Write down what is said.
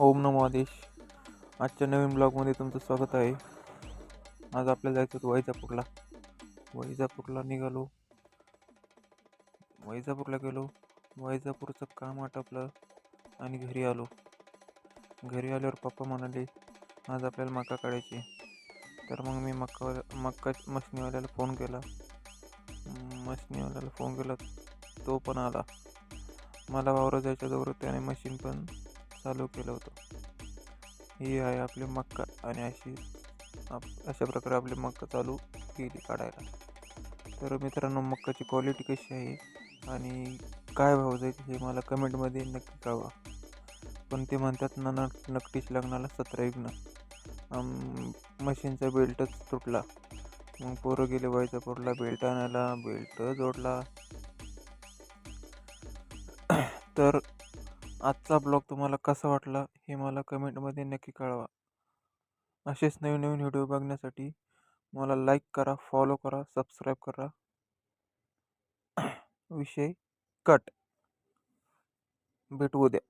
ओम नमो आदेश. आजच्या नवीन ब्लॉगमध्ये तुमचं स्वागत आहे. आज आपल्याला जायचं होतं वैजापूरला. वैजापूरला निघालो. वैजापूरला गेलो. वैजापूरचं काम आटपलं आणि घरी आलो. घरी आल्यावर पप्पा म्हणाले आज आपल्याला मका काढायची तर मग मी मक्का मक्का मशनीवाल्याला फोन केला. मशनीवाल्याला फोन केला तो पण आला. मला वावरं जायच्या जवळ त्याने मशीन पण चालू केलं होतं. ही आहे आपली मक्का आणि अशी आप अशा प्रकारे आपली मक्का चालू केली काढायला. तर मित्रांनो मक्काची क्वालिटी कशी आहे आणि काय भाव जाईल हे मला कमेंटमध्ये नक्की कळवा. पण ते म्हणतात ना नट नक्कीच लग्नाला सतरा विघ्न. मशीनचा बेल्टच तुटला. मग पोरं गेले वैजापूरला बेल्ट आणायला बेल्ट जोडला. तर आजचा ब्लॉग तुम्हाला कसा वाटला हे मला कमेंटमध्ये नक्की कळवा. असेच नवीन नवीन व्हिडिओ बघण्यासाठी मला लाईक करा फॉलो करा सबस्क्राईब करा. विषय कट. भेटू उद्या.